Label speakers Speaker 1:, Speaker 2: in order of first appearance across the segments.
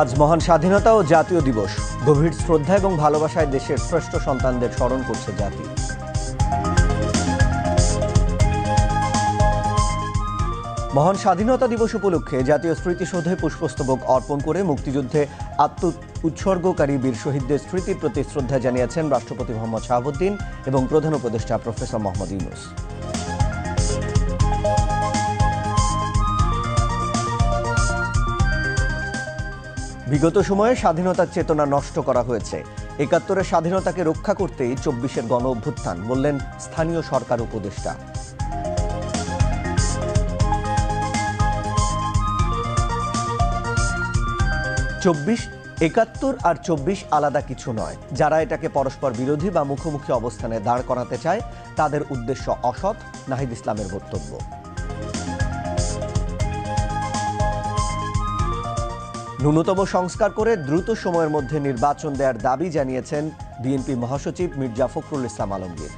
Speaker 1: আজ মহান স্বাধীনতা ও জাতীয় দিবস গভীর শ্রদ্ধা এবং ভালোবাসায় দেশের শ্রেষ্ঠ সন্তানদের স্মরণ করছে জাতি মহান স্বাধীনতা দিবস উপলক্ষে জাতীয় স্মৃতিসৌধে পুষ্পস্তবক অর্পণ করে মুক্তিযুদ্ধে আত্ম উৎসর্গকারী বীর শহীদদের স্মৃতির প্রতি শ্রদ্ধা জানিয়েছেন রাষ্ট্রপতি মোহাম্মদ শাহাবুদ্দিন এবং প্রধান উপদেষ্টা প্রফেসর মোহাম্মদ ইউনুস বিগত সময়ে স্বাধীনতার চেতনা নষ্ট করা হয়েছে একাত্তরের স্বাধীনতাকে রক্ষা করতেই চব্বিশের গণ অভ্যুত্থান বললেন স্থানীয় সরকার উপদেষ্টা চব্বিশ একাত্তর আর চব্বিশ আলাদা কিছু নয় যারা এটাকে পরস্পর বিরোধী বা মুখোমুখি অবস্থানে দাঁড় করাতে চায় তাদের উদ্দেশ্য অসৎ নাহিদ ইসলামের বক্তব্য ন্যূনতম সংস্কার করে দ্রুত সময়ের মধ্যে নির্বাচন দেওয়ার দাবি জানিয়েছেন বিএনপি মহাসচিব মির্জা ফখরুল ইসলাম আলমগীর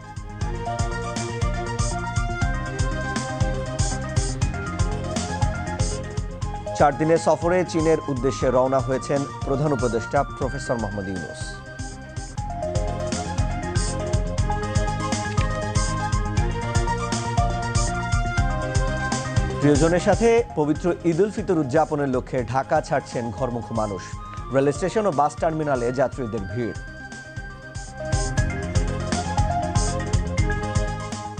Speaker 1: চার দিনের সফরে চীনের উদ্দেশ্যে রওনা হয়েছেন প্রধান উপদেষ্টা প্রফেসর মোহাম্মদ ইউনুস প্রিয়জনের সাথে পবিত্র ঈদ উল ফিতর উদযাপনের লক্ষ্যে ঢাকা ছাড়ছেন ঘরমুখ মানুষ রেল স্টেশন ও বাস টার্মিনালে যাত্রীদের ভিড়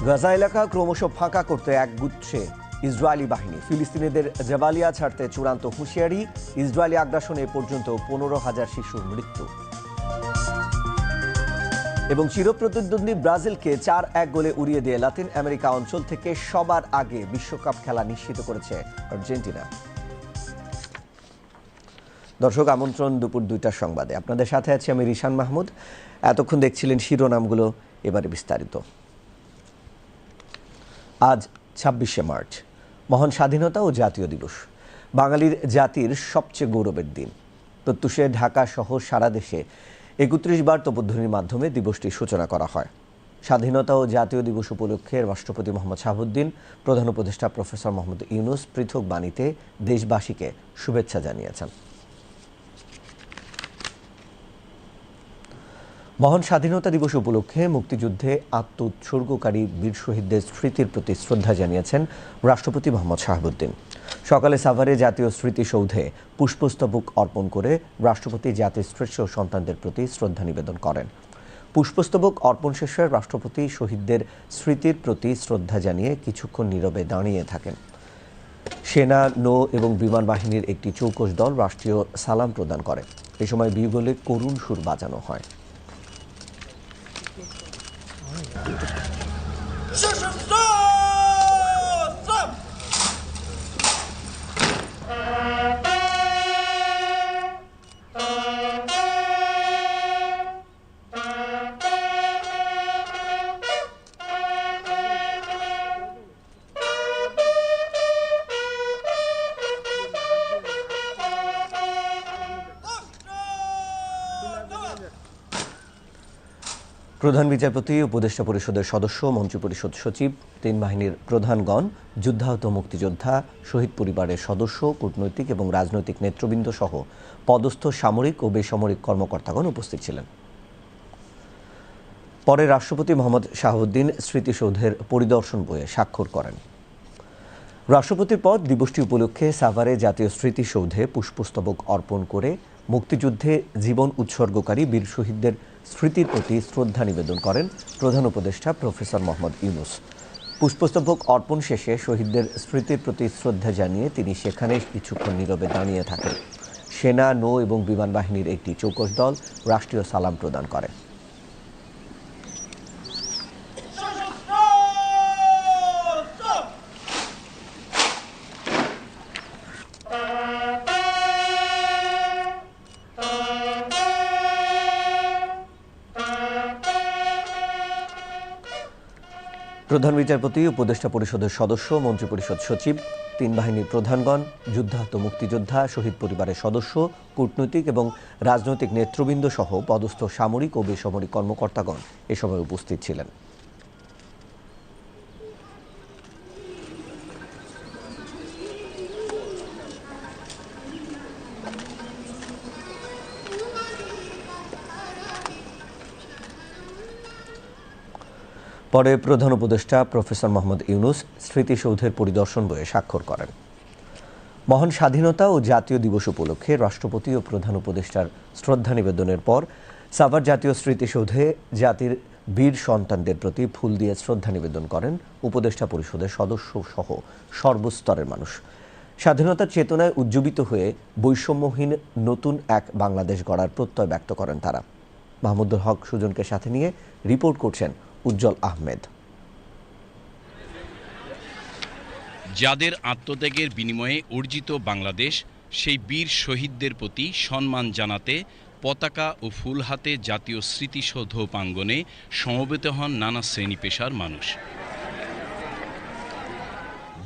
Speaker 1: গাজা এলাকা ক্রমশ ফাঁকা করতে এক গুচ্ছে ইসরায়েলি বাহিনী ফিলিস্তিনিদের জেবালিয়া ছাড়তে চূড়ান্ত হুঁশিয়ারি ইসরায়েলি আগ্রাসনে পর্যন্ত পনেরো হাজার শিশুর মৃত্যু এবং চিরপ্রতিদ্বন্দ্বী ব্রাজিলকে চার এক গোলে উড়িয়ে দিয়ে লাতিন আমেরিকা অঞ্চল থেকে সবার আগে বিশ্বকাপ খেলা নিশ্চিত করেছে আর্জেন্টিনা দর্শক আমন্ত্রণ দুপুর দুইটার সংবাদে আপনাদের সাথে আছি আমি রিশান মাহমুদ এতক্ষণ দেখছিলেন শিরোনামগুলো এবারে বিস্তারিত আজ ছাব্বিশে মার্চ মহান স্বাধীনতা ও জাতীয় দিবস বাঙালির জাতির সবচেয়ে গৌরবের দিন প্রত্যুষে ঢাকা সহ সারা দেশে একত্রিশ বার তপোধ্বনির মাধ্যমে দিবসটি সূচনা করা হয় স্বাধীনতা ও জাতীয় দিবস উপলক্ষে রাষ্ট্রপতি মোহাম্মদ শাহাবুদ্দিন প্রধান উপদেষ্টা প্রফেসর মোহাম্মদ ইউনুস পৃথক বাণীতে দেশবাসীকে শুভেচ্ছা জানিয়েছেন মহান স্বাধীনতা দিবস উপলক্ষে মুক্তিযুদ্ধে আত্মোৎসর্গকারী বীর শহীদদের স্মৃতির প্রতি শ্রদ্ধা জানিয়েছেন রাষ্ট্রপতি মোহাম্মদ শাহাবুদ্দিন সকালে সাভারে জাতীয় স্মৃতিসৌধে পুষ্পস্তবক অর্পণ করে রাষ্ট্রপতি জাতির শ্রেষ্ঠ সন্তানদের প্রতি শ্রদ্ধা নিবেদন করেন পুষ্পস্তবক অর্পণ শেষে রাষ্ট্রপতি শহীদদের স্মৃতির প্রতি শ্রদ্ধা জানিয়ে কিছুক্ষণ নীরবে দাঁড়িয়ে থাকেন সেনা নৌ এবং বিমান বাহিনীর একটি চৌকস দল রাষ্ট্রীয় সালাম প্রদান করে এ সময় বিগলে করুণ সুর বাজানো হয় প্রধান বিচারপতি উপদেষ্টা পরিষদের সদস্য মন্ত্রী পরিষদ সচিব তিন বাহিনীর প্রধানগণ যুদ্ধাহত মুক্তিযোদ্ধা শহীদ পরিবারের সদস্য কূটনৈতিক এবং রাজনৈতিক নেতৃবৃন্দ সহ পদস্থ সামরিক ও বেসামরিক কর্মকর্তাগণ উপস্থিত ছিলেন পরে রাষ্ট্রপতি মোহাম্মদ শাহউদ্দিন স্মৃতিসৌধের পরিদর্শন বইয়ে স্বাক্ষর করেন রাষ্ট্রপতির পদ দিবসটি উপলক্ষে সাভারে জাতীয় স্মৃতিসৌধে পুষ্পস্তবক অর্পণ করে মুক্তিযুদ্ধে জীবন উৎসর্গকারী বীর শহীদদের স্মৃতির প্রতি শ্রদ্ধা নিবেদন করেন প্রধান উপদেষ্টা প্রফেসর মোহাম্মদ ইউনুস পুষ্পস্তবক অর্পণ শেষে শহীদদের স্মৃতির প্রতি শ্রদ্ধা জানিয়ে তিনি সেখানে কিছুক্ষণ নীরবে দাঁড়িয়ে থাকেন সেনা নৌ এবং বিমান বাহিনীর একটি চৌকশ দল রাষ্ট্রীয় সালাম প্রদান করে প্রধান বিচারপতি উপদেষ্টা পরিষদের সদস্য মন্ত্রিপরিষদ সচিব তিন বাহিনীর প্রধানগণ যুদ্ধাহত মুক্তিযোদ্ধা শহীদ পরিবারের সদস্য কূটনৈতিক এবং রাজনৈতিক নেতৃবৃন্দ সহ পদস্থ সামরিক ও বেসামরিক কর্মকর্তাগণ এ সময় উপস্থিত ছিলেন পরে প্রধান উপদেষ্টা প্রফেসর মোহাম্মদ ইউনুস স্মৃতিসৌধের পরিদর্শন বয়ে স্বাক্ষর করেন মহান স্বাধীনতা ও জাতীয় দিবস উপলক্ষে রাষ্ট্রপতি ও প্রধান উপদেষ্টার শ্রদ্ধা নিবেদনের পর সাভার জাতীয় স্মৃতিসৌধে জাতির বীর সন্তানদের প্রতি ফুল দিয়ে শ্রদ্ধা নিবেদন করেন উপদেষ্টা পরিষদের সদস্য সহ সর্বস্তরের মানুষ স্বাধীনতার চেতনায় উজ্জীবিত হয়ে বৈষম্যহীন নতুন এক বাংলাদেশ গড়ার প্রত্যয় ব্যক্ত করেন তারা মাহমুদুল হক সুজনকে সাথে নিয়ে রিপোর্ট করছেন উজ্জ্বল আহমেদ
Speaker 2: যাদের আত্মত্যাগের বিনিময়ে অর্জিত বাংলাদেশ সেই বীর শহীদদের প্রতি সম্মান জানাতে পতাকা ও ফুল হাতে জাতীয় স্মৃতিসৌধ প্রাঙ্গনে সমবেত হন নানা শ্রেণী পেশার মানুষ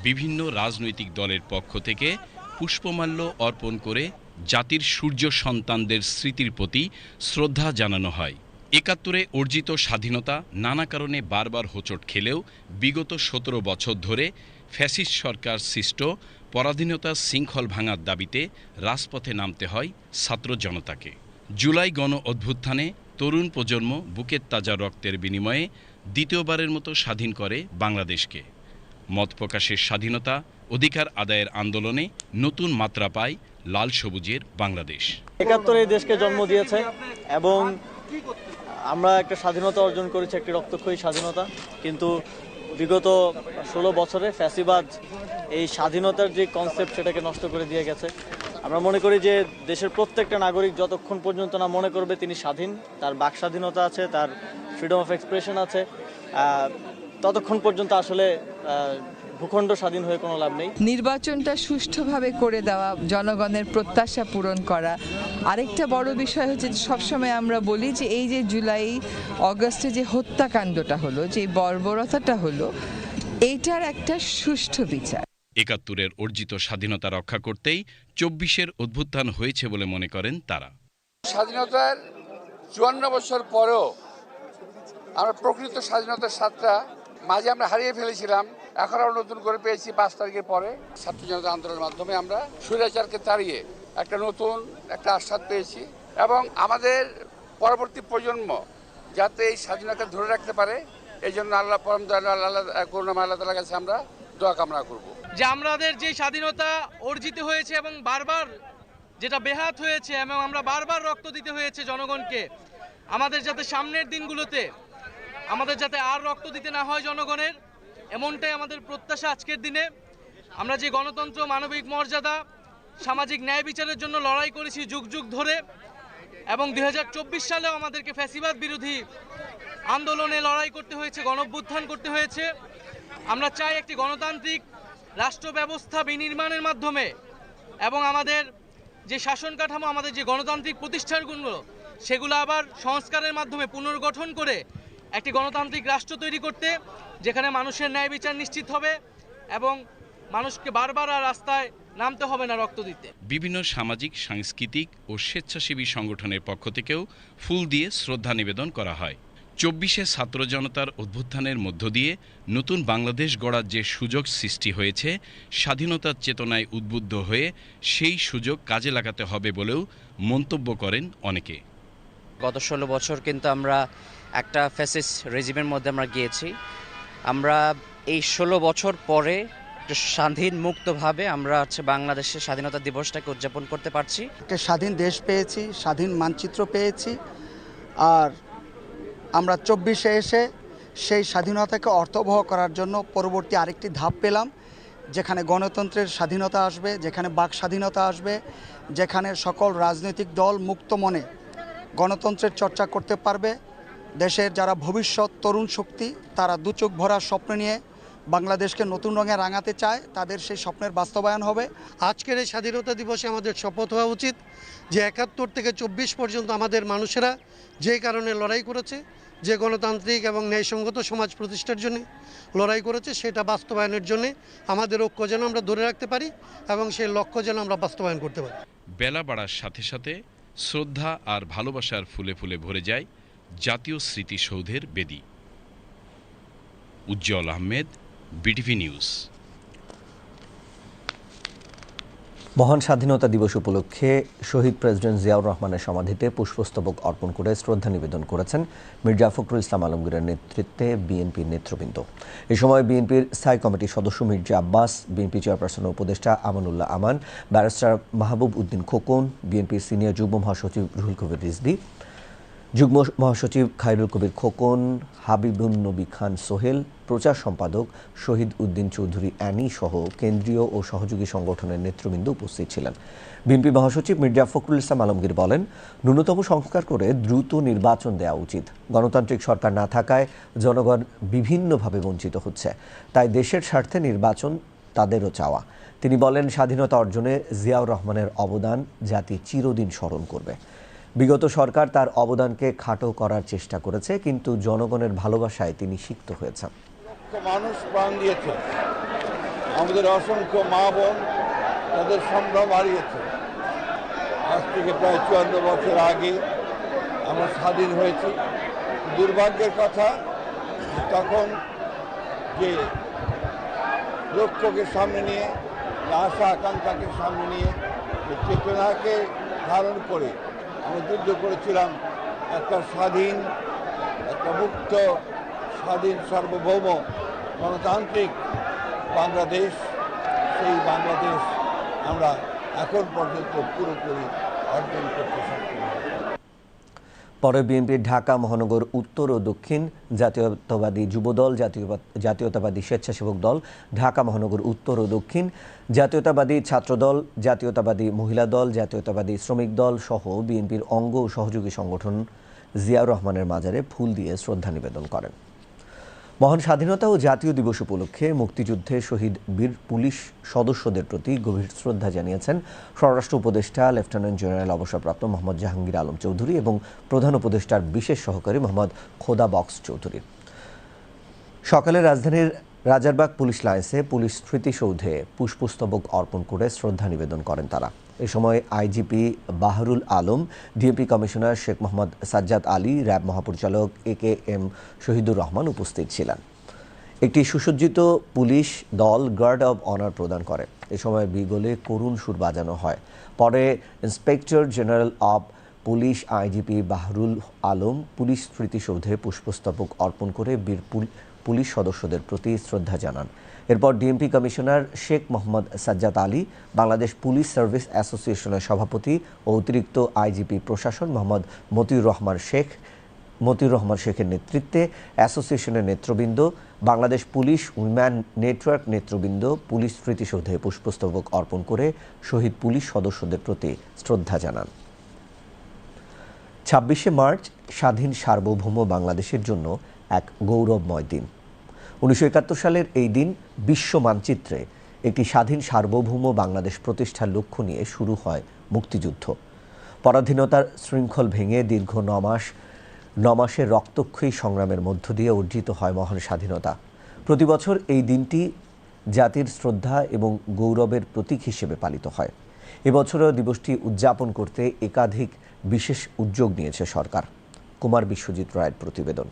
Speaker 2: বিভিন্ন রাজনৈতিক দলের পক্ষ থেকে পুষ্পমাল্য অর্পণ করে জাতির সূর্য সন্তানদের স্মৃতির প্রতি শ্রদ্ধা জানানো হয় একাত্তরে অর্জিত স্বাধীনতা নানা কারণে বারবার হোঁচট খেলেও বিগত সতেরো বছর ধরে ফ্যাসিস্ট সরকার সৃষ্ট পরাধীনতার শৃঙ্খল ভাঙার দাবিতে রাজপথে নামতে হয় ছাত্র জনতাকে জুলাই গণ অভ্যুত্থানে তরুণ প্রজন্ম বুকের তাজা রক্তের বিনিময়ে দ্বিতীয়বারের মতো স্বাধীন করে বাংলাদেশকে মত প্রকাশের স্বাধীনতা অধিকার আদায়ের আন্দোলনে নতুন মাত্রা পায় লাল সবুজের বাংলাদেশ
Speaker 3: এই দেশকে জন্ম দিয়েছে এবং আমরা একটা স্বাধীনতা অর্জন করেছি একটি রক্তক্ষয়ী স্বাধীনতা কিন্তু বিগত ষোলো বছরে ফ্যাসিবাদ এই স্বাধীনতার যে কনসেপ্ট সেটাকে নষ্ট করে দিয়ে গেছে আমরা মনে করি যে দেশের প্রত্যেকটা নাগরিক যতক্ষণ পর্যন্ত না মনে করবে তিনি স্বাধীন তার বাক স্বাধীনতা আছে তার ফ্রিডম অফ এক্সপ্রেশন আছে ততক্ষণ পর্যন্ত আসলে ভূখণ্ড স্বাধীন হয়ে কোনো লাভ নেই
Speaker 4: নির্বাচনটা সুষ্ঠুভাবে করে দেওয়া জনগণের প্রত্যাশা পূরণ করা আরেকটা বড় বিষয় হচ্ছে সবসময় আমরা বলি যে এই যে জুলাই অগস্টে যে হত্যাকাণ্ডটা হলো যে বর্বরতাটা হলো এটার একটা সুষ্ঠু বিচার
Speaker 2: একাত্তরের অর্জিত স্বাধীনতা রক্ষা করতেই চব্বিশের অভ্যুত্থান হয়েছে বলে মনে করেন তারা
Speaker 5: স্বাধীনতার চুয়ান্ন বছর পরেও আমরা প্রকৃত স্বাধীনতার স্বাদটা মাঝে আমরা হারিয়ে ফেলেছিলাম এখন আমরা নতুন করে পেয়েছি পাঁচ তারিখের পরে ছাত্র জনতা আন্দোলনের মাধ্যমে আমরা সুরাচারকে তাড়িয়ে একটা নতুন একটা আশ্বাদ পেয়েছি এবং আমাদের পরবর্তী প্রজন্ম যাতে এই স্বাধীনতা ধরে রাখতে পারে এই জন্য আল্লাহ পরম আল্লাহ করুণাম আল্লাহ তালা কাছে আমরা দোয়া কামনা করব
Speaker 6: যে আমাদের যে স্বাধীনতা অর্জিত হয়েছে এবং বারবার যেটা বেহাত হয়েছে এবং আমরা বারবার রক্ত দিতে হয়েছে জনগণকে আমাদের যাতে সামনের দিনগুলোতে আমাদের যাতে আর রক্ত দিতে না হয় জনগণের এমনটাই আমাদের প্রত্যাশা আজকের দিনে আমরা যে গণতন্ত্র মানবিক মর্যাদা সামাজিক ন্যায় বিচারের জন্য লড়াই করেছি যুগ যুগ ধরে এবং দু হাজার চব্বিশ সালেও আমাদেরকে ফ্যাসিবাদ বিরোধী আন্দোলনে লড়াই করতে হয়েছে গণভ্যুত্থান করতে হয়েছে আমরা চাই একটি গণতান্ত্রিক রাষ্ট্র ব্যবস্থা বিনির্মাণের মাধ্যমে এবং আমাদের যে শাসন কাঠামো আমাদের যে গণতান্ত্রিক প্রতিষ্ঠানগুলো সেগুলো আবার সংস্কারের মাধ্যমে পুনর্গঠন করে একটি গণতান্ত্রিক রাষ্ট্র তৈরি করতে যেখানে মানুষের ন্যায় বিচার নিশ্চিত হবে এবং মানুষকে বারবার আর রাস্তায় নামতে হবে না রক্ত দিতে
Speaker 2: বিভিন্ন সামাজিক সাংস্কৃতিক ও স্বেচ্ছাসেবী সংগঠনের পক্ষ থেকেও ফুল দিয়ে শ্রদ্ধা নিবেদন করা হয় চব্বিশে ছাত্র জনতার অভ্যুত্থানের মধ্য দিয়ে নতুন বাংলাদেশ গড়ার যে সুযোগ সৃষ্টি হয়েছে স্বাধীনতার চেতনায় উদ্বুদ্ধ হয়ে সেই সুযোগ কাজে লাগাতে হবে বলেও মন্তব্য করেন অনেকে
Speaker 7: গত ষোলো বছর কিন্তু আমরা একটা ফ্যাসিস রেজিমের মধ্যে আমরা গিয়েছি আমরা এই ষোলো বছর পরে স্বাধীন মুক্তভাবে আমরা হচ্ছে বাংলাদেশের স্বাধীনতা দিবসটাকে উদযাপন করতে পারছি একটা স্বাধীন দেশ পেয়েছি স্বাধীন মানচিত্র পেয়েছি আর আমরা চব্বিশে এসে সেই স্বাধীনতাকে অর্থবহ করার জন্য পরবর্তী আরেকটি ধাপ পেলাম যেখানে গণতন্ত্রের স্বাধীনতা আসবে যেখানে বাক স্বাধীনতা আসবে যেখানে সকল রাজনৈতিক দল মুক্ত মনে গণতন্ত্রের চর্চা করতে পারবে দেশের যারা ভবিষ্যৎ তরুণ শক্তি তারা দুচোখ ভরা স্বপ্ন নিয়ে বাংলাদেশকে নতুন রঙে রাঙাতে চায় তাদের সেই স্বপ্নের বাস্তবায়ন হবে
Speaker 8: আজকের এই স্বাধীনতা দিবসে আমাদের শপথ হওয়া উচিত যে একাত্তর থেকে চব্বিশ পর্যন্ত আমাদের মানুষেরা যে কারণে লড়াই করেছে যে গণতান্ত্রিক এবং ন্যায়সঙ্গত সমাজ প্রতিষ্ঠার জন্য লড়াই করেছে সেটা বাস্তবায়নের জন্য আমাদের ঐক্য যেন আমরা ধরে রাখতে পারি এবং সেই লক্ষ্য যেন আমরা বাস্তবায়ন করতে পারি
Speaker 2: বেলা বাড়ার সাথে সাথে শ্রদ্ধা আর ভালোবাসার ফুলে ফুলে ভরে যায় জাতীয় স্মৃতিসৌধের বেদি উজ্জ্বল আহমেদ বিটিভি নিউজ
Speaker 1: মহান স্বাধীনতা দিবস উপলক্ষে শহীদ প্রেসিডেন্ট জিয়াউর রহমানের সমাধিতে পুষ্পস্তবক অর্পণ করে শ্রদ্ধা নিবেদন করেছেন মির্জা ফখরুল ইসলাম আলমগীরের নেতৃত্বে বিএনপির নেতৃবৃন্দ এ সময় বিএনপির স্থায়ী কমিটির সদস্য মির্জা আব্বাস বিএনপি চেয়ারপারসন উপদেষ্টা আমানুল্লাহ আমান ব্যারিস্টার মাহবুব উদ্দিন খোকন বিএনপির সিনিয়র যুগ্ম মহাসচিব রুহুল কবির রিজদি যুগ্ম মহাসচিব খায়রুল কবির খোকন হাবিবুল নবী খান সোহেল প্রচার সম্পাদক শহীদ উদ্দিন চৌধুরী অ্যানি সহ কেন্দ্রীয় ও সহযোগী সংগঠনের নেতৃবৃন্দ উপস্থিত ছিলেন বিএনপি মহাসচিব মির্জা ফখরুল ইসলাম আলমগীর বলেন ন্যূনতম সংস্কার করে দ্রুত নির্বাচন দেওয়া উচিত গণতান্ত্রিক সরকার না থাকায় জনগণ বিভিন্নভাবে বঞ্চিত হচ্ছে তাই দেশের স্বার্থে নির্বাচন তাদেরও চাওয়া তিনি বলেন স্বাধীনতা অর্জনে জিয়াউর রহমানের অবদান জাতি চিরদিন স্মরণ করবে বিগত সরকার তার অবদানকে খাটো করার চেষ্টা করেছে কিন্তু জনগণের ভালোবাসায় তিনি সিক্ত হয়েছেন
Speaker 9: মানুষ প্রাণ দিয়েছে আমাদের অসংখ্য মা বোন তাদের সম্ভ্রম হারিয়েছে আজ থেকে প্রায় চুয়ান্ন বছর আগে আমরা স্বাধীন হয়েছি দুর্ভাগ্যের কথা তখন যে লক্ষ্যকে সামনে নিয়ে আশা আকাঙ্ক্ষাকে সামনে নিয়ে চেতনাকে ধারণ করে আমি যুদ্ধ করেছিলাম একটা স্বাধীন একটা মুক্ত স্বাধীন সার্বভৌম গণতান্ত্রিক বাংলাদেশ সেই বাংলাদেশ আমরা এখন পর্যন্ত পুরোপুরি অর্জন করতে সক্ষম
Speaker 1: পরে বিএনপির ঢাকা মহানগর উত্তর ও দক্ষিণ জাতীয়তাবাদী যুবদল জাতীয়তাবাদী স্বেচ্ছাসেবক দল ঢাকা মহানগর উত্তর ও দক্ষিণ জাতীয়তাবাদী ছাত্রদল জাতীয়তাবাদী মহিলা দল জাতীয়তাবাদী শ্রমিক দল সহ বিএনপির অঙ্গ ও সহযোগী সংগঠন জিয়াউর রহমানের মাজারে ফুল দিয়ে শ্রদ্ধা নিবেদন করেন মহান স্বাধীনতা ও জাতীয় দিবস উপলক্ষে মুক্তিযুদ্ধে শহীদ বীর পুলিশ সদস্যদের প্রতি গভীর শ্রদ্ধা জানিয়েছেন স্বরাষ্ট্র উপদেষ্টা লেফটেন্যান্ট জেনারেল অবসরপ্রাপ্ত মোহাম্মদ জাহাঙ্গীর আলম চৌধুরী এবং প্রধান উপদেষ্টার বিশেষ সহকারী মোহাম্মদ খোদা বক্স চৌধুরী সকালে রাজধানীর রাজারবাগ পুলিশ লাইন্সে পুলিশ স্মৃতিসৌধে পুষ্পস্তবক অর্পণ করে শ্রদ্ধা নিবেদন করেন তারা এ সময় IGP বাহরুল Alam DAP commissioner Sheikh Mohammad Sajjad Ali RAB মহাপরিচালক A K M Shahidur Rahman উপস্থিত ছিলেন একটি সুসজ্জিত পুলিশ দল গার্ড অব অনার প্রদান করে এ সময় বিগলে করুণ সুর বাজানো হয় পরে inspector general of police IGP বাহরুল Alam police স্মৃতিসৌধে পুষ্পস্তবক অর্পণ করে বীর পুলিশ সদস্যদের প্রতি শ্রদ্ধা জানান এরপর DMP commissioner Sheikh Mohammad Sajjad Ali Bangladesh police service অ্যাসোসিয়েশনের সভাপতি ও অতিরিক্ত আইজিপি প্রশাসন মোহাম্মদ মতিউর রহমান শেখ মতিউর রহমান শেখের নেতৃত্বে অ্যাসোসিয়েশনের নেতৃবৃন্দ বাংলাদেশ পুলিশ উইম্যান নেটওয়ার্ক নেতৃবৃন্দ পুলিশ স্মৃতিসৌধে পুষ্পস্তবক অর্পণ করে শহীদ পুলিশ সদস্যদের প্রতি শ্রদ্ধা জানান ছাব্বিশে মার্চ স্বাধীন সার্বভৌম বাংলাদেশের জন্য এক গৌরবময় দিন উনিশশো সালের এই দিন বিশ্ব মানচিত্রে একটি স্বাধীন সার্বভৌম বাংলাদেশ প্রতিষ্ঠার লক্ষ্য নিয়ে শুরু হয় মুক্তিযুদ্ধ পরাধীনতার শৃঙ্খল ভেঙে দীর্ঘ নমাস নমাসের রক্তক্ষয়ী সংগ্রামের মধ্য দিয়ে অর্জিত হয় মহান স্বাধীনতা প্রতি বছর এই দিনটি জাতির শ্রদ্ধা এবং গৌরবের প্রতীক হিসেবে পালিত হয় এবছরও দিবসটি উদযাপন করতে একাধিক বিশেষ উদ্যোগ নিয়েছে সরকার কুমার বিশ্বজিৎ রায়ের প্রতিবেদন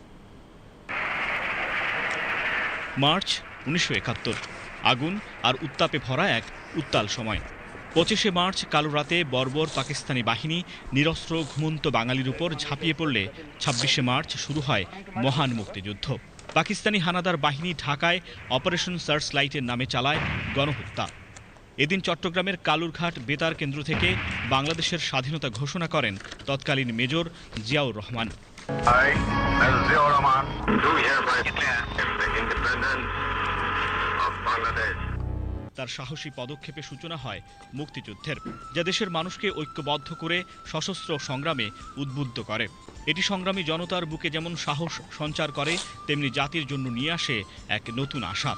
Speaker 2: মার্চ উনিশশো আগুন আর উত্তাপে ভরা এক উত্তাল সময় পঁচিশে মার্চ কালো রাতে বর্বর পাকিস্তানি বাহিনী নিরস্ত্র ঘুমন্ত বাঙালির উপর ঝাঁপিয়ে পড়লে ছাব্বিশে মার্চ শুরু হয় মহান মুক্তিযুদ্ধ পাকিস্তানি হানাদার বাহিনী ঢাকায় অপারেশন সার্চ লাইটের নামে চালায় গণহত্যা এদিন চট্টগ্রামের কালুরঘাট বেতার কেন্দ্র থেকে বাংলাদেশের স্বাধীনতা ঘোষণা করেন তৎকালীন মেজর জিয়াউর রহমান তার সাহসী পদক্ষেপে সূচনা হয় মুক্তিযুদ্ধের যা দেশের মানুষকে ঐক্যবদ্ধ করে সশস্ত্র সংগ্রামে উদ্বুদ্ধ করে এটি সংগ্রামী জনতার বুকে যেমন সাহস সঞ্চার করে তেমনি জাতির জন্য নিয়ে আসে এক নতুন আশা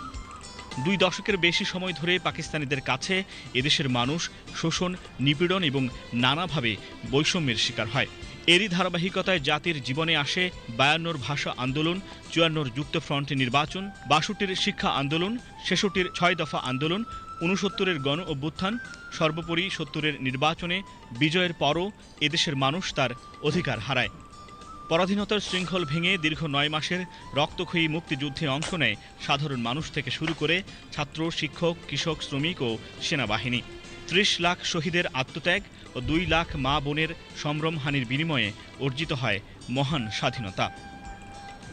Speaker 2: দুই দশকের বেশি সময় ধরে পাকিস্তানিদের কাছে এদেশের মানুষ শোষণ নিপীড়ন এবং নানাভাবে বৈষম্যের শিকার হয় এরই ধারাবাহিকতায় জাতির জীবনে আসে বায়ান্নর ভাষা আন্দোলন চুয়ান্নর যুক্তফ্রন্ট নির্বাচন বাষট্টির শিক্ষা আন্দোলন ছেষট্টির ছয় দফা আন্দোলন উনসত্তরের গণ অভ্যুত্থান সর্বোপরি সত্তরের নির্বাচনে বিজয়ের পরও এদেশের মানুষ তার অধিকার হারায় পরাধীনতার শৃঙ্খল ভেঙে দীর্ঘ নয় মাসের রক্তক্ষয়ী মুক্তিযুদ্ধে অংশ নেয় সাধারণ মানুষ থেকে শুরু করে ছাত্র শিক্ষক কৃষক শ্রমিক ও সেনাবাহিনী ত্রিশ লাখ শহীদের আত্মত্যাগ ও দুই লাখ মা বোনের সম্ভ্রমহানির বিনিময়ে অর্জিত হয় মহান স্বাধীনতা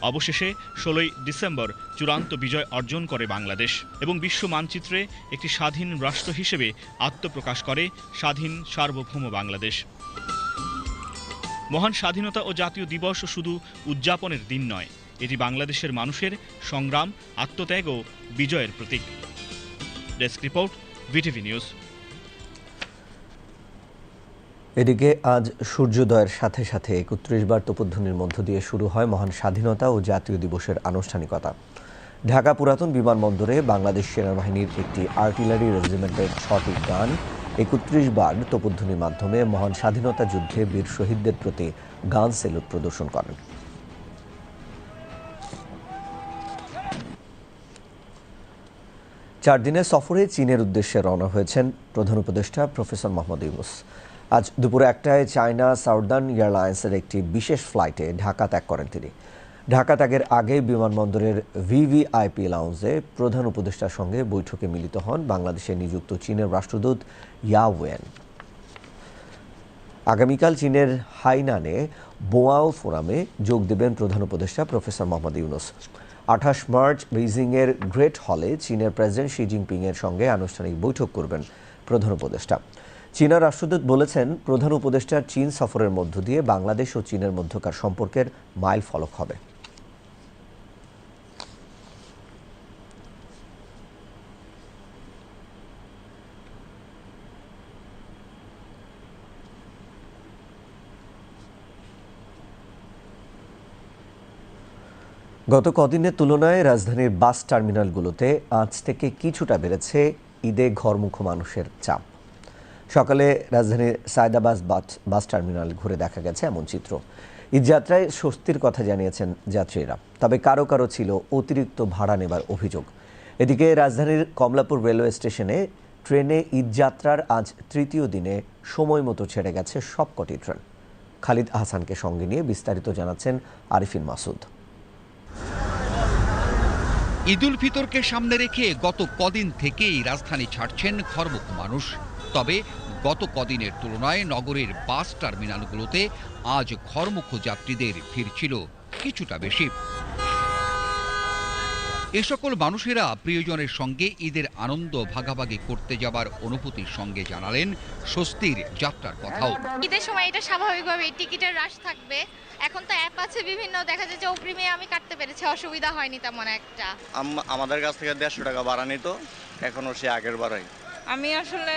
Speaker 2: অবশেষে ষোলোই ডিসেম্বর চূড়ান্ত বিজয় অর্জন করে বাংলাদেশ এবং বিশ্ব মানচিত্রে একটি স্বাধীন রাষ্ট্র হিসেবে আত্মপ্রকাশ করে স্বাধীন সার্বভৌম বাংলাদেশ মহান স্বাধীনতা ও জাতীয় দিবস শুধু উদযাপনের দিন নয় এটি বাংলাদেশের মানুষের সংগ্রাম আত্মত্যাগ ও বিজয়ের প্রতীক ডেস্ক রিপোর্ট বিটিভি নিউজ
Speaker 1: এদিকে আজ সূর্যোদয়ের সাথে সাথে একত্রিশ বার তোপধ্বনির মধ্য দিয়ে শুরু হয় মহান স্বাধীনতা ও জাতীয় দিবসের আনুষ্ঠানিকতা ঢাকা পুরাতন বিমানবন্দরে বাংলাদেশ সেনাবাহিনীর একটি আর্টিলারি রেজিমেন্টের ছটি গান একত্রিশ বার তোপধ্বনির মাধ্যমে মহান স্বাধীনতা যুদ্ধে বীর শহীদদের প্রতি গান সেলুট প্রদর্শন করেন চার দিনের সফরে চীনের উদ্দেশ্যে রওনা হয়েছেন প্রধান উপদেষ্টা প্রফেসর মোহাম্মদ ইউনুস আজ দুপুরে একটায় চায়না সাউদার্ন এয়ারলাইন্সের একটি বিশেষ ফ্লাইটে ঢাকা ত্যাগ করেন তিনি ঢাকা ত্যাগের আগে বিমানবন্দরের ভিভিআইপি লাউঞ্জে প্রধান উপদেষ্টার সঙ্গে বৈঠকে মিলিত হন বাংলাদেশে নিযুক্ত চীনের রাষ্ট্রদূত ইয়াওয়েন আগামীকাল চীনের হাইনানে বোয়াও ফোরামে যোগ দেবেন প্রধান উপদেষ্টা প্রফেসর মোহাম্মদ ইউনুস আঠাশ মার্চ বেইজিংয়ের গ্রেট হলে চীনের প্রেসিডেন্ট শি জিনপিংয়ের সঙ্গে আনুষ্ঠানিক বৈঠক করবেন প্রধান উপদেষ্টা চীনা রাষ্ট্রদূত বলেছেন প্রধান উপদেষ্টার চীন সফরের মধ্য দিয়ে বাংলাদেশ ও চীনের মধ্যকার সম্পর্কের মাইল ফলক হবে গত কদিনের তুলনায় রাজধানীর বাস টার্মিনালগুলোতে আজ থেকে কিছুটা বেড়েছে ঈদে ঘরমুখ মানুষের চাপ সকালে রাজধানীর সায়দাবাস বাস টার্মিনাল ঘুরে দেখা গেছে এমন চিত্র ঈদযাত্রায় স্বস্তির কথা জানিয়েছেন যাত্রীরা তবে কারো কারো ছিল অতিরিক্ত ভাড়া নেবার অভিযোগ এদিকে রাজধানীর কমলাপুর রেলওয়ে স্টেশনে ট্রেনে ঈদযাত্রার আজ তৃতীয় দিনে সময় মতো ছেড়ে গেছে সবকটি ট্রেন খালিদ আহসানকে সঙ্গে নিয়ে বিস্তারিত জানাচ্ছেন আরিফিন মাসুদ
Speaker 10: ঈদুল ফিতরকে সামনে রেখে গত কদিন থেকেই রাজধানী ছাড়ছেন খর্বক মানুষ তবে গত কদিনের তুলনায় নগরের বাস টার্মিনালগুলোতে আজ ঘরমুখ যাত্রীদের ভিড় ছিল কিছুটা বেশি এ সকল মানুষেরা প্রিয়জনের সঙ্গে ঈদের আনন্দ ভাগাভাগি করতে যাবার অনুভূতির সঙ্গে জানালেন স্বস্তির যাত্রার কথাও
Speaker 11: ঈদের সময় এটা স্বাভাবিকভাবে টিকিটের হ্রাস থাকবে এখন তো অ্যাপ আছে বিভিন্ন দেখা যায় যে আমি কাটতে পেরেছি অসুবিধা হয়নি তেমন একটা
Speaker 12: আমাদের কাছ থেকে দেড়শো টাকা বাড়া নিত এখনও সে আগের বারাই
Speaker 13: আমি আসলে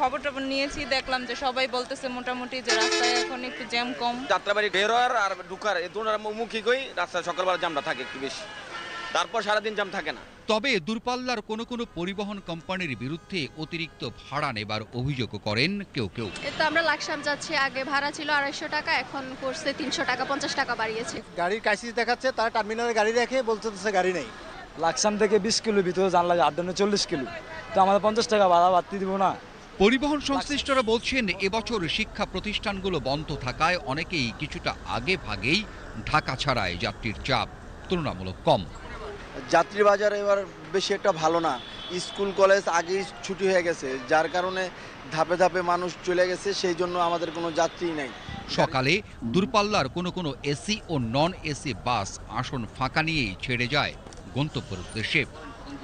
Speaker 13: খবর টবর নিয়েছি দেখলাম যে সবাই বলতেছে মোটামুটি যে রাস্তায় এখন একটু জ্যাম কম
Speaker 14: যাত্রাবাড়ি বেরোয়ার আর ঢুকার এ দুটার মুখী গই রাস্তায় সকালবেলা জ্যামটা থাকে একটু বেশি তারপর সারাদিন জ্যাম থাকে না
Speaker 10: তবে দূরপাল্লার কোনো কোনো পরিবহন কোম্পানির বিরুদ্ধে অতিরিক্ত ভাড়া নেবার অভিযোগ করেন কেউ কেউ
Speaker 15: তো আমরা লাকসাম যাচ্ছি আগে ভাড়া ছিল আড়াইশো টাকা এখন করছে তিনশো টাকা পঞ্চাশ টাকা বাড়িয়েছে
Speaker 16: গাড়ির ক্রাইসিস দেখাচ্ছে তারা টার্মিনালে গাড়ি রেখে বলতেছে গাড়ি নেই
Speaker 17: লাকসাম থেকে বিশ কিলো ভিতরে জানলা আট চল্লিশ কিলো তো আমাদের পঞ্চাশ টাকা ভাড়া বাড়তি দিব না
Speaker 10: পরিবহন সংশ্লিষ্টরা বলছেন এবছর শিক্ষা প্রতিষ্ঠানগুলো বন্ধ থাকায় অনেকেই কিছুটা আগে ভাগেই ঢাকা ছাড়ায় যাত্রীর চাপ তুলনামূলক কম
Speaker 18: যাত্রী বাজার এবার বেশি একটা ভালো না স্কুল কলেজ আগেই ছুটি হয়ে গেছে যার কারণে ধাপে ধাপে মানুষ চলে গেছে সেই জন্য আমাদের কোনো যাত্রী নাই
Speaker 10: সকালে দূরপাল্লার কোনো কোনো এসি ও নন এসি বাস আসন ফাঁকা নিয়েই ছেড়ে যায় গন্তব্যের উদ্দেশ্যে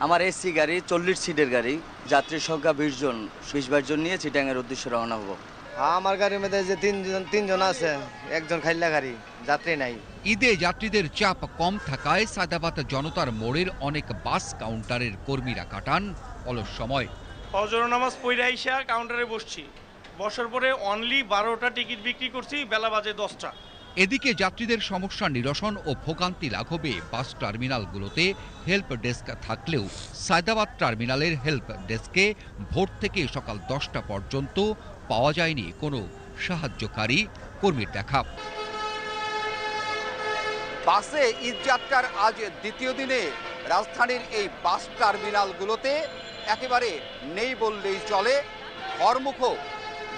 Speaker 19: আমার এসি গাড়ি চল্লিশ সিটের গাড়ি যাত্রীর সংখ্যা বিশ জন বিশ বাইশ জন নিয়ে চিটাঙ্গের উদ্দেশ্যে রওনা হবো
Speaker 20: হ্যাঁ, আমার গাড়ির মধ্যে যে তিনজন তিনজন আছে একজন খাইলা গাড়ি যাত্রী নাই
Speaker 10: ঈদে যাত্রীদের চাপ কম থাকায় সাদাবাত জনতার মোড়ের অনেক বাস কাউন্টারের কর্মীরা কাটান অলস সময়
Speaker 21: ফজর নামাজ পইরা আইসা কাউন্টারে বসছি বসার পরে অনলি বারোটা টিকিট বিক্রি করছি বেলা বাজে দশটা
Speaker 10: এদিকে যাত্রীদের সমস্যা নিরসন ও ভোগান্তি লাঘবে বাস টার্মিনালগুলোতে হেল্প ডেস্ক থাকলেও সায়দাবাদ টার্মিনালের হেল্প ডেস্কে ভোর থেকে সকাল দশটা পর্যন্ত পাওয়া যায়নি কোনো সাহায্যকারী কর্মীর দেখা
Speaker 22: বাসে ঈদযাত্রার আজ দ্বিতীয় দিনে রাজধানীর এই বাস টার্মিনালগুলোতে একেবারে নেই বললেই চলে হরমুখ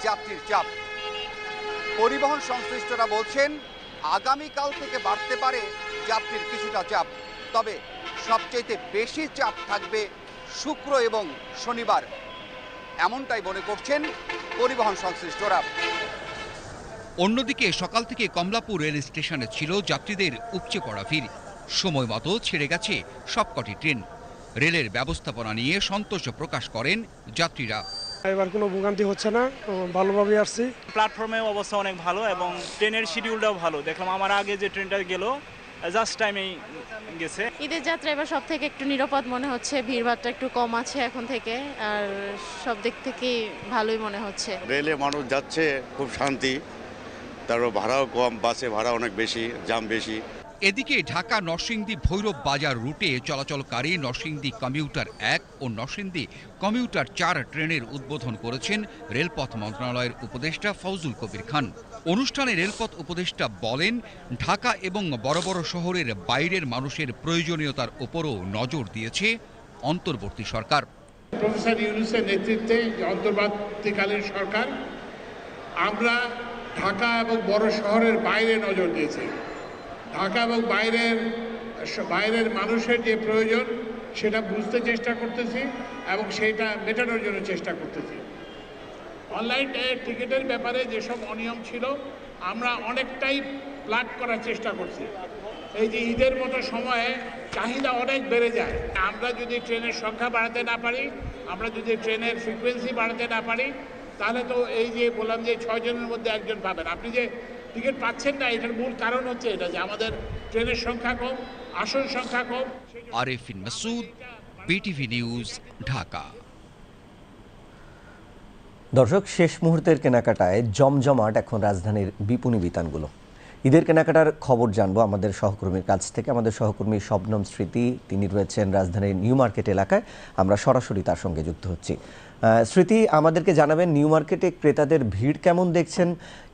Speaker 22: যাত্রীর চাপ পরিবহন সংশ্লিষ্টরা বলছেন আগামীকাল থেকে বাড়তে পারে যাত্রীর কিছুটা চাপ তবে সবচেয়ে বেশি চাপ থাকবে শুক্র এবং শনিবার এমনটাই মনে করছেন পরিবহন সংশ্লিষ্টরা
Speaker 10: অন্যদিকে সকাল থেকে কমলাপুর রেল স্টেশনে ছিল যাত্রীদের উপচে পড়া ভিড় সময় মতো ছেড়ে গেছে সবকটি ট্রেন রেলের ব্যবস্থাপনা নিয়ে সন্তোষ প্রকাশ করেন যাত্রীরা
Speaker 23: এবার কোনো ভোগান্তি হচ্ছে না ভালোভাবে আসছি
Speaker 24: প্ল্যাটফর্মে অবস্থা অনেক ভালো এবং ট্রেনের শিডিউলটাও ভালো দেখলাম আমার আগে যে ট্রেনটা গেল জাস্ট টাইমেই গেছে
Speaker 25: ঈদের যাত্রা এবার সব থেকে একটু নিরাপদ মনে হচ্ছে ভিড়ভাড়টা একটু কম আছে এখন থেকে আর সব দিক থেকেই ভালোই মনে হচ্ছে
Speaker 26: রেলে মানুষ যাচ্ছে খুব শান্তি তারপর ভাড়াও কম বাসে ভাড়া অনেক বেশি জাম বেশি
Speaker 10: এদিকে ঢাকা নরসিংদী ভৈরব বাজার রুটে চলাচলকারী নরসিংদী কমিউটার এক ও নরসিংদী কমিউটার চার ট্রেনের উদ্বোধন করেছেন রেলপথ মন্ত্রণালয়ের উপদেষ্টা ফৌজুল কবির খান অনুষ্ঠানে রেলপথ উপদেষ্টা বলেন ঢাকা এবং বড় বড় শহরের বাইরের মানুষের প্রয়োজনীয়তার ওপরও নজর দিয়েছে অন্তর্বর্তী সরকার
Speaker 27: প্রফেসর ইউনুসের নেতৃত্বে অন্তর্বর্তীকালীন সরকার আমরা ঢাকা এবং বড় শহরের বাইরে নজর দিয়েছি ঢাকা এবং বাইরের বাইরের মানুষের যে প্রয়োজন সেটা বুঝতে চেষ্টা করতেছি এবং সেটা মেটানোর জন্য চেষ্টা করতেছি অনলাইন টিকিটের ব্যাপারে যেসব অনিয়ম ছিল আমরা অনেকটাই প্লাগ করার চেষ্টা করছি এই যে ঈদের মতো সময়ে চাহিদা অনেক বেড়ে যায় আমরা যদি ট্রেনের সংখ্যা বাড়াতে না পারি আমরা যদি ট্রেনের ফ্রিকোয়েন্সি বাড়াতে না পারি তাহলে তো এই যে বললাম যে ছয়জনের মধ্যে একজন পাবেন আপনি যে টিকিট পাচ্ছেন না এটার মূল কারণ হচ্ছে এটা যে আমাদের ট্রেনের সংখ্যা কম আসন সংখ্যা কম
Speaker 2: আরিফিন মাসুদ বিটিভি নিউজ ঢাকা
Speaker 1: দর্শক শেষ মুহূর্তের কেনাকাটায় জমজমাট এখন রাজধানীর বিপুণী বিতানগুলো ঈদের কেনাকাটার খবর জানবো আমাদের সহকর্মীর কাছ থেকে আমাদের সহকর্মী শবনম স্মৃতি তিনি রয়েছেন রাজধানীর নিউ মার্কেট এলাকায় আমরা সরাসরি তার সঙ্গে যুক্ত হচ্ছি স্মৃতি আমাদেরকে জানাবেন নিউ মার্কেটে ক্রেতাদের ভিড় কেমন দেখছেন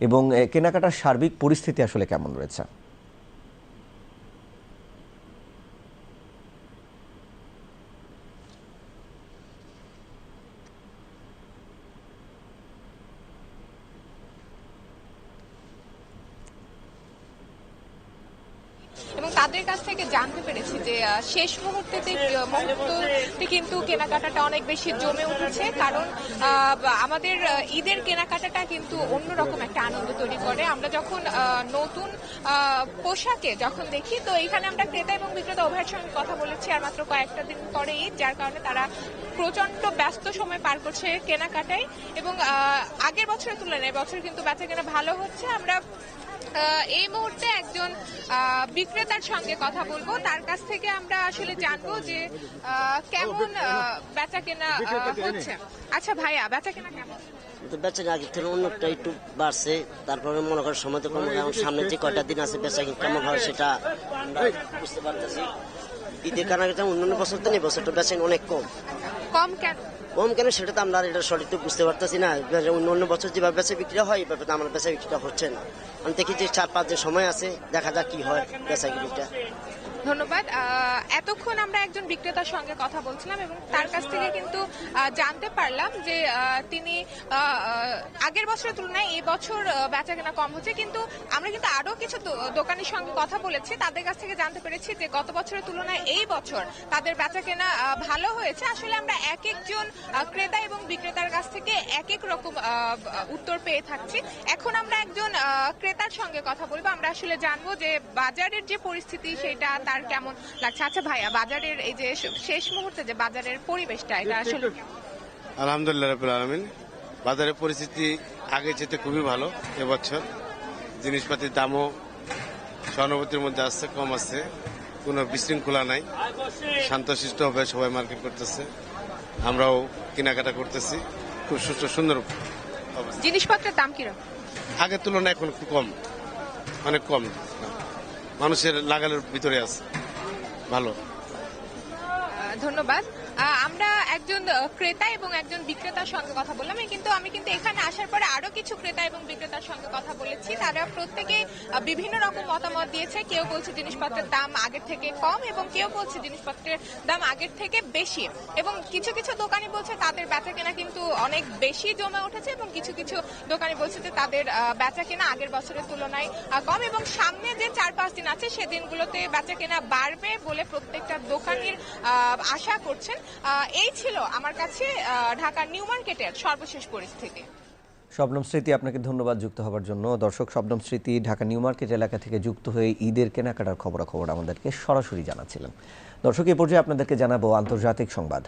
Speaker 1: এবং কেনাকাটার সার্বিক পরিস্থিতি আসলে কেমন রয়েছে
Speaker 28: এবং তাদের কাছ থেকে জানতে পেরেছি যে শেষ মুহূর্তে কেনাকাটাটা অনেক বেশি জমে উঠেছে কারণ আমাদের ঈদের কেনাকাটাটা কিন্তু অন্যরকম একটা আনন্দ তৈরি করে আমরা যখন নতুন পোশাকে যখন দেখি তো এখানে আমরা ক্রেতা এবং বিক্রেতা উভয়ের সঙ্গে কথা বলেছি আর মাত্র কয়েকটা দিন পরে ঈদ যার কারণে তারা প্রচন্ড ব্যস্ত সময় পার করছে কেনাকাটায় এবং আগের বছরের তুলনায় বছর কিন্তু বেচা কেনা ভালো হচ্ছে আমরা এই মুহূর্তে একজন বিক্রেতার সঙ্গে কথা বলবো তার কাছ থেকে আমরা আসলে জানবো যে কেমন বেচা কেনা হচ্ছে আচ্ছা ভাইয়া বেচা কেনা কেমন
Speaker 29: তো বেচা থেকে একটু বাড়ছে তারপরে মনে তো কমে সামনে যে কয়টা দিন আছে বেচা কিনা সেটা বুঝতে পারতেছি বছর তো নেই অনেক কম কম কেন ওম কেন সেটা তো আমরা এটা সঠিক বুঝতে পারতেছি না অন্য অন্য বছর যেভাবে বেচা বিক্রি হয় এভাবে তো আমার বেচা বিক্রিটা হচ্ছে না আমি দেখি যে চার পাঁচ সময় আছে দেখা যাক কি হয় বেচা বিক্রিটা
Speaker 28: ধন্যবাদ এতক্ষণ আমরা একজন বিক্রেতার সঙ্গে কথা বলছিলাম এবং তার কাছ থেকে কিন্তু জানতে পারলাম যে তিনি আগের বছরের তুলনায় এই বছর বেচা কেনা কম হচ্ছে কিন্তু আমরা কিন্তু আরও কিছু দোকানের সঙ্গে কথা বলেছি তাদের কাছ থেকে জানতে পেরেছি যে গত বছরের তুলনায় এই বছর তাদের বেচা কেনা ভালো হয়েছে আসলে আমরা এক একজন ক্রেতা এবং বিক্রেতার কাছ থেকে এক এক রকম উত্তর পেয়ে থাকছি এখন আমরা একজন ক্রেতার সঙ্গে কথা বলবো আমরা আসলে জানবো যে বাজারের যে পরিস্থিতি সেটা তার কেমন লাগছে আচ্ছা ভাইয়া বাজারের এই যে শেষ মুহূর্তে যে বাজারের পরিবেশটা এটা আসলে
Speaker 30: আলহামদুলিল্লাহ রাবুল আলমিন বাজারের পরিস্থিতি আগে যেতে খুবই ভালো এবছর জিনিসপাতির দামও সহানুভূতির মধ্যে আসছে কম আছে কোনো বিশৃঙ্খলা নাই শান্তশিষ্টভাবে সবাই মার্কেট করতেছে আমরাও কেনাকাটা করতেছি খুব সুস্থ সুন্দর
Speaker 28: জিনিসপত্রের দাম কিরকম
Speaker 30: আগের তুলনায় এখন কম অনেক কম মানুষের লাগালের ভিতরে আছে ভালো
Speaker 28: ধন্যবাদ আমরা একজন ক্রেতা এবং একজন বিক্রেতার সঙ্গে কথা বললাম কিন্তু আমি কিন্তু এখানে আসার পরে আরো কিছু ক্রেতা এবং বিক্রেতার সঙ্গে কথা বলেছি তারা প্রত্যেকে বিভিন্ন রকম মতামত দিয়েছে কেউ বলছে জিনিসপত্রের দাম আগের থেকে কম এবং কেউ বলছে জিনিসপত্রের দাম আগের থেকে বেশি এবং কিছু কিছু দোকানি বলছে তাদের বেচা কেনা কিন্তু অনেক বেশি জমে উঠেছে এবং কিছু কিছু দোকানি বলছে যে তাদের বেচা কেনা আগের বছরের তুলনায় কম এবং সামনে যে চার পাঁচ দিন আছে সেদিনগুলোতে বেচা কেনা বাড়বে বলে প্রত্যেকটা দোকানির আশা করছেন এই ছিল আমার কাছে ঢাকার নিউ মার্কেটের সর্বশেষ পরিস্থিতি
Speaker 1: শবনম স্মৃতি আপনাকে ধন্যবাদ যুক্ত হবার জন্য দর্শক শবনম স্মৃতি ঢাকা নিউ মার্কেট এলাকা থেকে যুক্ত হয়ে ঈদের কেনাকাটার খবরাখবর আমাদেরকে সরাসরি জানাচ্ছিলেন দর্শক এ পর্যায়ে আপনাদেরকে জানাবো আন্তর্জাতিক সংবাদ